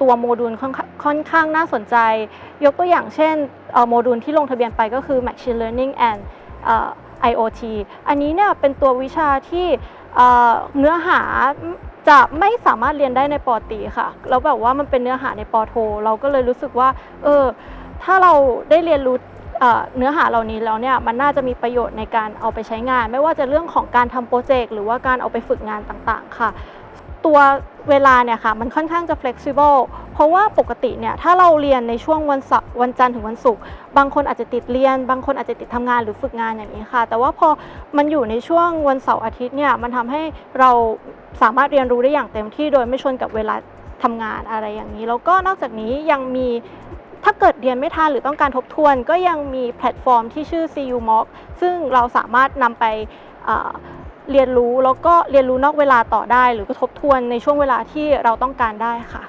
ตัวโมดูลค่อนข้างางน่าสนใจ ยกตัวอย่างเช่นโมดูลที่ลงทะเบียนไปก็คือ Machine Learning and เอ่อ IoT อันนี้เนี่ยเป็นตัววิชาที่เนื้อหาจะไม่สามารถเรียนได้ในปอตีค่ะ แล้วแบบว่ามันเป็นเนื้อหาในปอโท เราก็เลยรู้สึกว่า เออ ถ้าเราได้เรียนรู้เนื้อหาเหล่านี้แล้วเนี่ย มันน่าจะมีประโยชน์ในการเอาไปใช้งาน ไม่ว่าจะเรื่องของการทำโปรเจกต์หรือว่าการเอาไปฝึกงานต่างๆ ค่ะ ตัว เวลาเนี่ยค่ะมันค่อนข้างจะ flexible เพราะว่าปกติเนี่ยถ้าเราเรียนในช่วงวันเสาร์วันจันทร์ถึงวันศุกร์บางคนอาจจะติดเรียน บางคนอาจจะติดทำงานหรือฝึกงานอย่างนี้ค่ะ แต่ว่าพอมันอยู่ในช่วงวันเสาร์อาทิตย์เนี่ยมันทำให้เราสามารถเรียนรู้ได้อย่างเต็มที่โดยไม่ชนกับเวลาทำงานอะไรอย่างนี้ แล้วก็นอกจากนี้ยังมีถ้าเกิดเรียนไม่ทันหรือต้องการทบทวน ก็ยังมีแพลตฟอร์มที่ชื่อ CU Mock ซึ่งเราสามารถนำไปอ่อ เรียนรู้แล้วก็เรียนรู้นอกเวลาต่อได้ หรือก็ทบทวนในช่วงเวลาที่เราต้องการได้ค่ะ